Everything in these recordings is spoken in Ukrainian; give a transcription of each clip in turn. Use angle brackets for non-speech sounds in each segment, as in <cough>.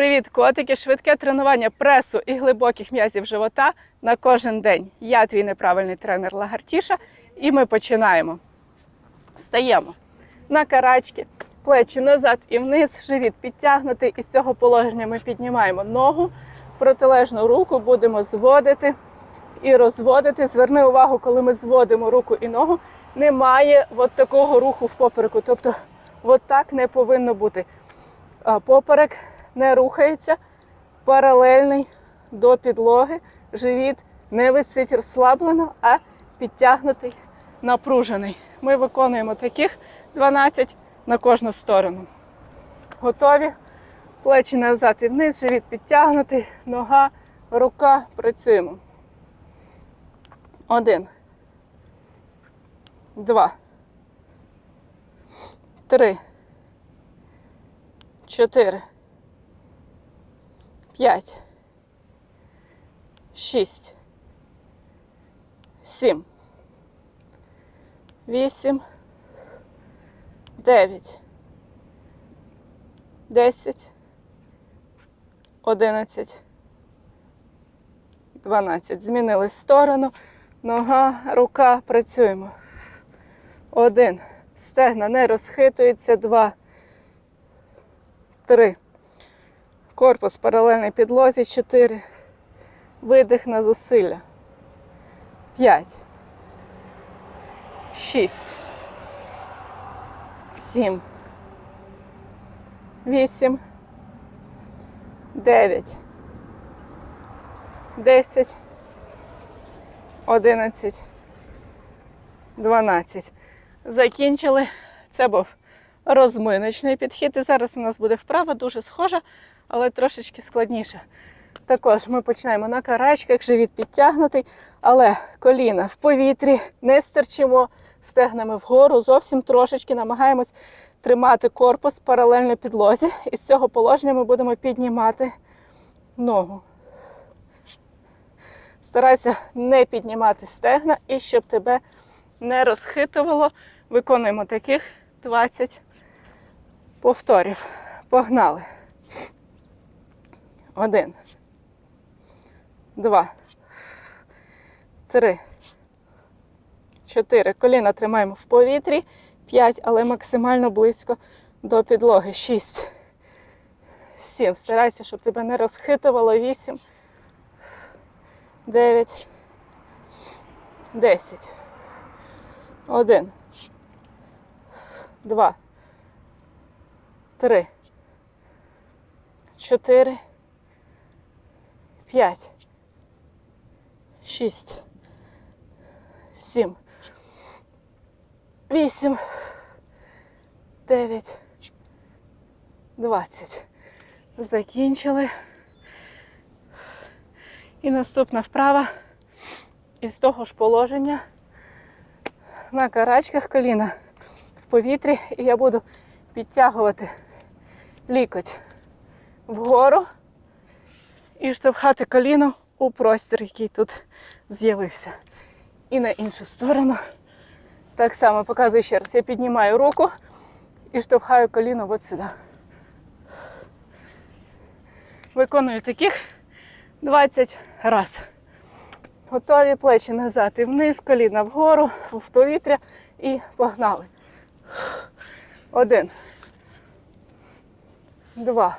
Привіт, котики! Швидке тренування пресу і глибоких м'язів живота на кожен день. Я твій неправильний тренер Лагартіша, і ми починаємо. Стаємо на карачки, плечі назад і вниз, живіт підтягнутий. Із цього положення ми піднімаємо ногу, протилежну руку будемо зводити і розводити. Зверни увагу, коли ми зводимо руку і ногу, немає от такого руху в попереку. Тобто, от так не повинно бути. Поперек не рухається, паралельний до підлоги, живіт не висить розслаблено, а підтягнутий, напружений. Ми виконуємо таких 12 на кожну сторону. Готові? Плечі назад і вниз, живіт підтягнутий, нога, рука. Працюємо. Один. Два. Три. Чотири. П'ять. Шість. Сім. Вісім. Дев'ять. Десять. Одинадцять. Дванадцять. Змінили сторону. Нога, рука. Працюємо. Один. Стегна не розхитується. Два. Три. Корпус паралельний підлозі. Чотири. Видих на зусилля. П'ять. Шість. Сім. Вісім. Дев'ять. Десять. Одинадцять. Дванадцять. Закінчили. Це був розминочний підхід. І зараз у нас буде вправа дуже схожа, але трошечки складніше. Також ми починаємо на карачках, живіт підтягнутий, але коліна в повітрі, не стерчимо стегнами вгору, зовсім трошечки намагаємось тримати корпус паралельно підлозі. І з цього положення ми будемо піднімати ногу. Старайся не піднімати стегна і щоб тебе не розхитувало. Виконуємо таких 20 повторів. Погнали. Один. Два. Три. Чотири. Коліна тримаємо в повітрі. П'ять, але максимально близько до підлоги. Шість. Сім. Старайся, щоб тебе не розхитувало. Вісім. Дев'ять. Десять. Один. Два. Три. Чотири. П'ять. Шість. Сім. Вісім. Дев'ять. Двадцять. Закінчили. І наступна вправа із того ж положення на карачках коліна в повітрі. І я буду підтягувати лікоть вгору і штовхати коліно у простір, який тут з'явився. І на іншу сторону. Так само показую ще раз. Я піднімаю руку і штовхаю коліно от сюди. Виконую таких 20 раз. Готові плечі назад і вниз, коліна вгору, в повітря і погнали. Один. Два.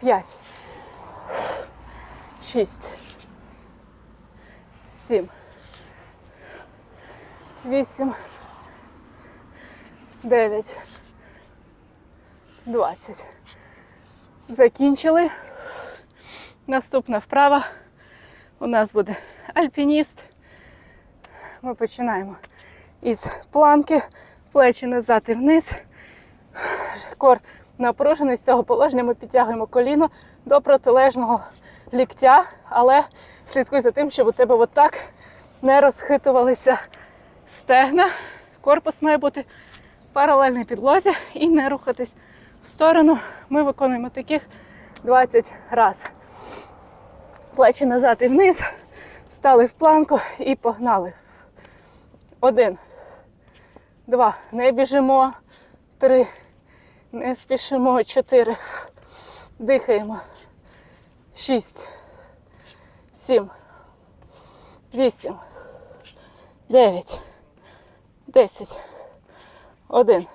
П'ять. Шість. Сім. Вісім. Дев'ять. Двадцять. Закінчили. Наступна вправа у нас буде альпініст. Ми починаємо із планки, плечі назад і вниз. Кор напружений. З цього положення ми підтягуємо коліно до протилежного ліктя, але слідкуй за тим, щоб у тебе отак не розхитувалися стегна. Корпус має бути паралельній підлозі і не рухатись в сторону. Ми виконуємо таких 20 разів. Плечі назад і вниз, стали в планку і погнали. Один, два, не біжимо, три, не спішимо, чотири, дихаємо, шість, сім, вісім, дев'ять, десять, один,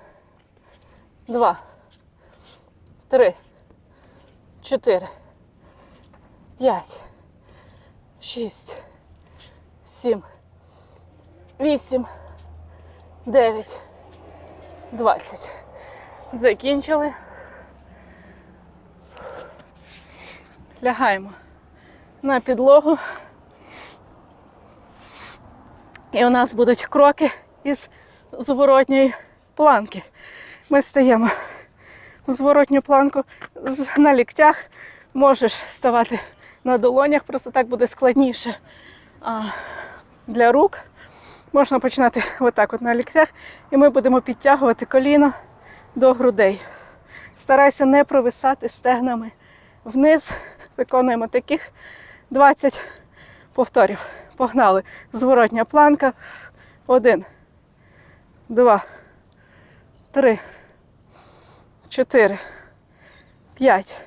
два, три, чотири, п'ять, шість, сім, вісім, дев'ять, двадцять. Закінчили. Лягаємо на підлогу. І у нас будуть кроки із зворотньої планки. Ми стаємо у зворотню планку на ліктях. Можеш ставати на долонях, просто так буде складніше. А для рук можна починати отак от на ліктях, і ми будемо підтягувати коліно до грудей. Старайся не провисати стегнами вниз. Виконуємо таких 20 повторів. Погнали. Зворотня планка. Один, два, три, чотири, п'ять,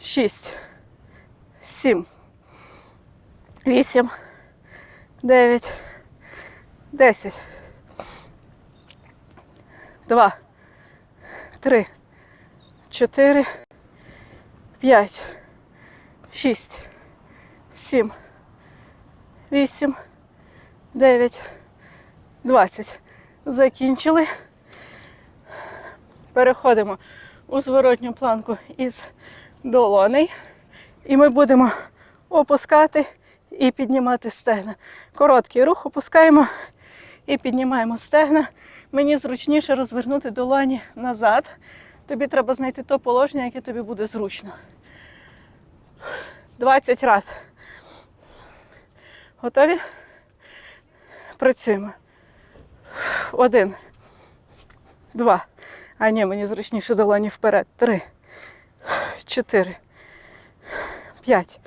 шість, сім, вісім, дев'ять, десять. Два, три, чотири, п'ять, шість, сім, вісім, дев'ять, двадцять. Закінчили. Переходимо у зворотню планку із долоней. І ми будемо опускати і піднімати стегна. Короткий рух опускаємо і піднімаємо стегна. Мені зручніше розвернути долоні назад. Тобі треба знайти то положення, яке тобі буде зручно. 20 разів. Готові? Працюємо. Один. Два. А ні, мені зручніше долоні вперед. Три. Чотири. П'ять.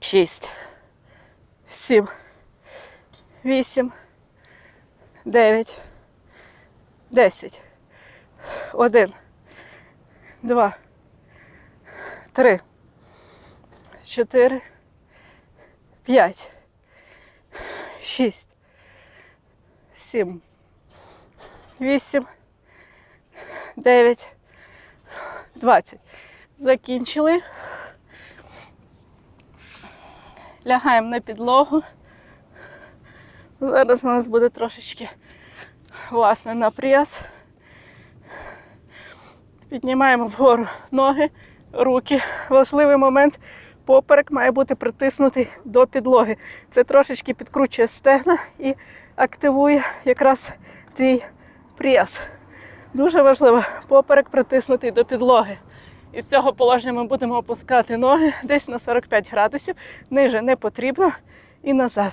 Шість. Сім. Вісім. Дев'ять. Десять. Один. Два. Три. Чотири. П'ять. Шість. Сім. Вісім. Дев'ять. Двадцять. Закінчили. Лягаємо на підлогу. Зараз у нас буде трошечки власне на прес. Піднімаємо вгору ноги, руки. Важливий момент. Поперек має бути притиснутий до підлоги. Це трошечки підкручує стегна і активує якраз твій прес. Дуже важливо поперек притиснутий до підлоги. Із цього положення ми будемо опускати ноги десь на 45 градусів. Ниже не потрібно. І назад.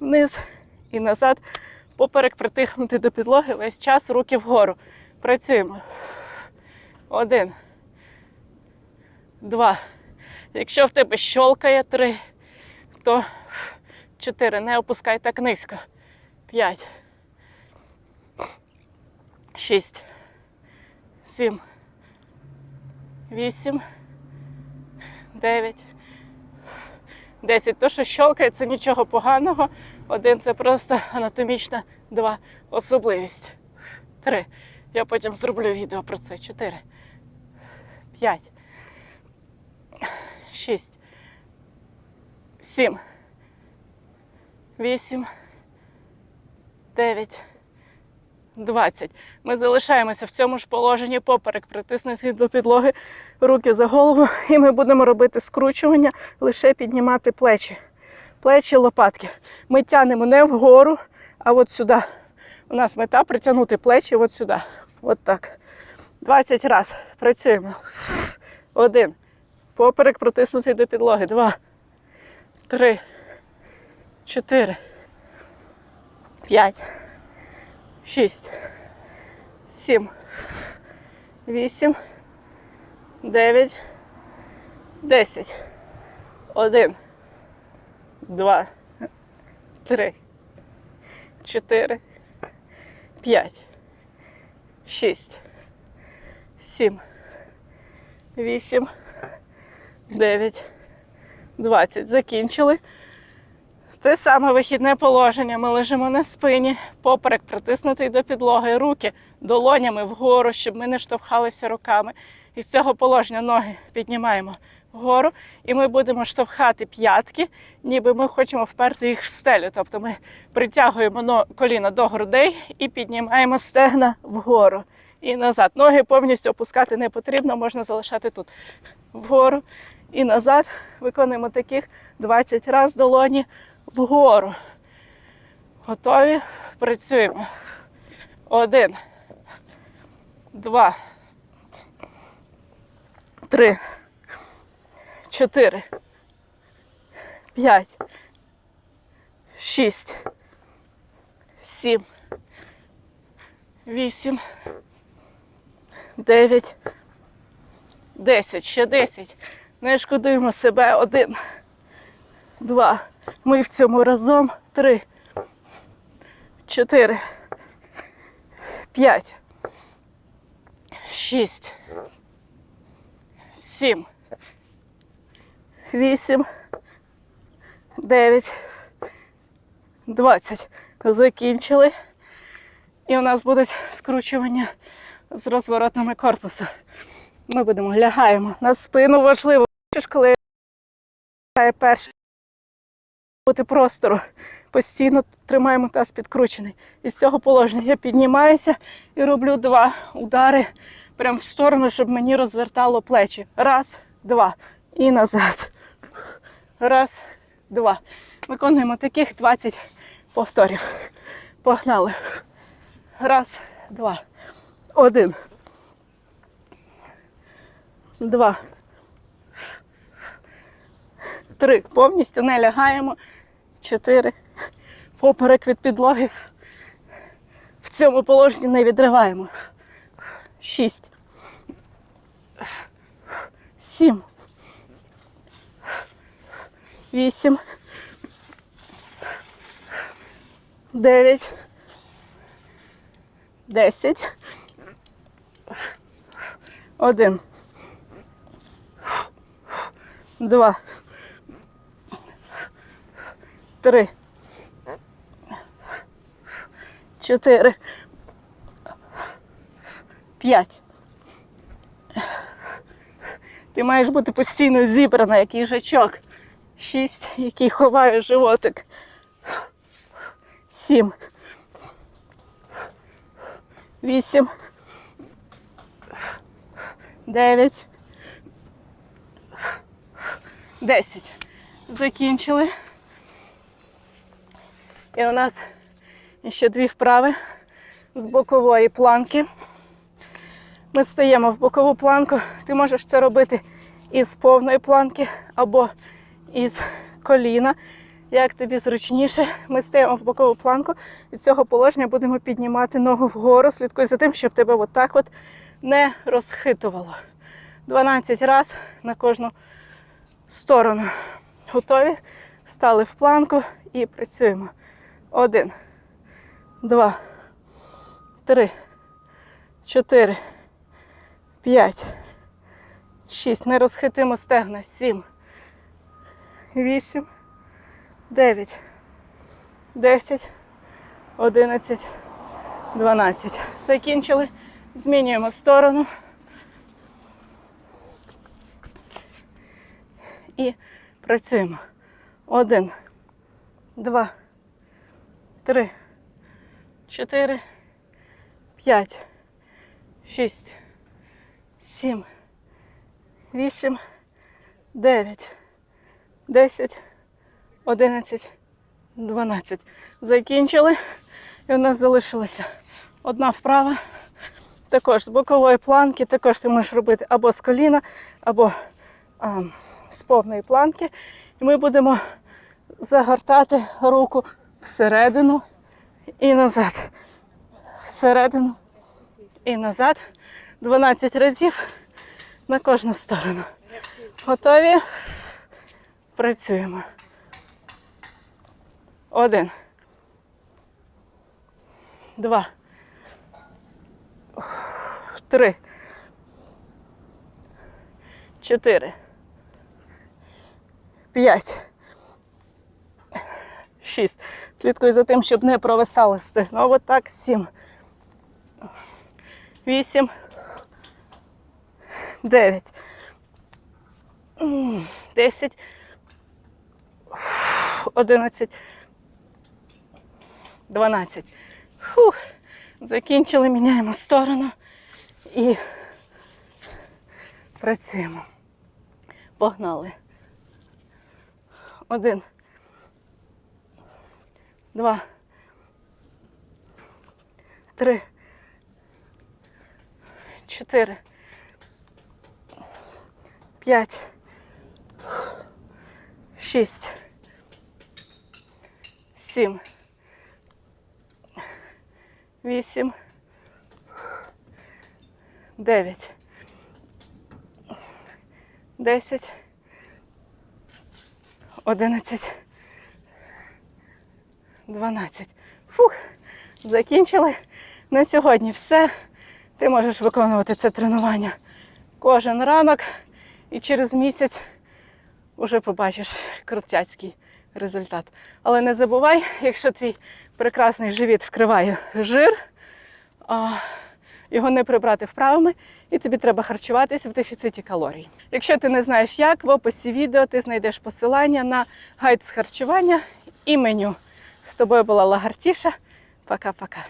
Вниз і назад. Поперек притиснути до підлоги весь час, руки вгору. Працюємо. Один. Два. Якщо в тебе щолкає три, то чотири. Не опускай так низько. П'ять. Шість. Сім. Вісім. Дев'ять. Десять. То, що щолкає, це нічого поганого. Один це просто анатомічна, два особливість. Три. Я потім зроблю відео про це. Чотири. П'ять. Шість. Сім. Вісім. Дев'ять. 20. Ми залишаємося в цьому ж положенні поперек, притиснутий до підлоги, руки за голову, і ми будемо робити скручування, лише піднімати плечі. Плечі, лопатки. Ми тянемо не вгору, а от сюди. У нас мета притягнути плечі от сюди. От так. 20 раз. Працюємо. Один. Поперек протиснутий до підлоги. Два. Три. Чотири. П'ять. Шість. Сім. Вісім. Дев'ять. Десять. Один. Два. Три. Чотири. П'ять. Шість. Сім. Вісім. Дев'ять. Двадцять. Закінчили. Те саме вихідне положення. Ми лежимо на спині, поперек притиснутий до підлоги, руки долонями вгору, щоб ми не штовхалися руками. І з цього положення ноги піднімаємо вгору, і ми будемо штовхати п'ятки, ніби ми хочемо вперти їх в стелю. Тобто ми притягуємо коліна до грудей і піднімаємо стегна вгору і назад. Ноги повністю опускати не потрібно, можна залишати тут вгору і назад. Виконуємо таких 20 разів долоні вгору. Готові? Працюємо. Один. Два. Три. Чотири. П'ять. Шість. Сім. Вісім. Дев'ять. Десять. Ще десять. Не шкодуємо себе. Один. Два. Ми в цьому разом. Три. Чотири. П'ять. Шість. Сім. Вісім. Дев'ять. Двадцять. Закінчили. І у нас будуть скручування з розворотами корпусу. Ми будемо лягаємо на спину. Важливо, коли лягає перший бути простору. Постійно тримаємо таз підкручений. Із цього положення я піднімаюся і роблю два удари прямо в сторону, щоб мені розвертало плечі. Раз, два. І назад. Раз, два. Виконуємо таких 20 повторів. Погнали. Раз, два. Один. Два. Три. Повністю не лягаємо. Чотири. Поперек від підлоги. В цьому положенні не відриваємо. Шість. Сім. Вісім. Дев'ять. Десять. Один. Два. Три. Чотири. П'ять. Ти маєш бути постійно зібрана, як їжачок. Шість, який ховає животик. Сім. Вісім. Дев'ять. Десять. Закінчили. І у нас ще дві вправи з бокової планки. Ми стаємо в бокову планку. Ти можеш це робити із повної планки або із коліна. Як тобі зручніше, ми стаємо в бокову планку. Від цього положення будемо піднімати ногу вгору. Слідкуй за тим, щоб тебе отак от не розхитувало. 12 разів на кожну сторону. Готові? Стали в планку і працюємо. Один, два, три, чотири, п'ять, шість. Не розхитуємо стегна. Сім, вісім, дев'ять, десять, одинадцять, дванадцять. Закінчили. Змінюємо сторону. І працюємо. Один, два, три, чотири, п'ять, шість, сім, вісім, дев'ять, десять, одинадцять, дванадцять. Закінчили. І у нас залишилася одна вправа. Також з бокової планки, також ти можеш робити або з коліна, або а, з повної планки. І ми будемо загортати руку всередину і назад. Всередину і назад. 12 разів на кожну сторону. Готові? Працюємо. Один. Два. Три. Чотири. П'ять. Шість. Слідкуй за тим, щоб не провисали. От так. Сім. Вісім. Дев'ять. Десять. Одинадцять. Дванадцять. Фух. Закінчили, міняємо сторону і працюємо. Погнали. Один. Два. Три. Чотири. П'ять. Шість. Сім. Вісім. Дев'ять. Десять. Одинадцять. Дванадцять. Фух. Закінчили. На сьогодні все. Ти можеш виконувати це тренування кожен ранок і через місяць вже побачиш крутяцький результат. Але не забувай, <laughs> якщо твій прекрасний живіт вкриває жир, його не прибрати вправами, і тобі треба харчуватися в дефіциті калорій. Якщо ти не знаєш як, в описі відео ти знайдеш посилання на гайд з харчування і меню. З тобою була Лагартіша. Пока-пока.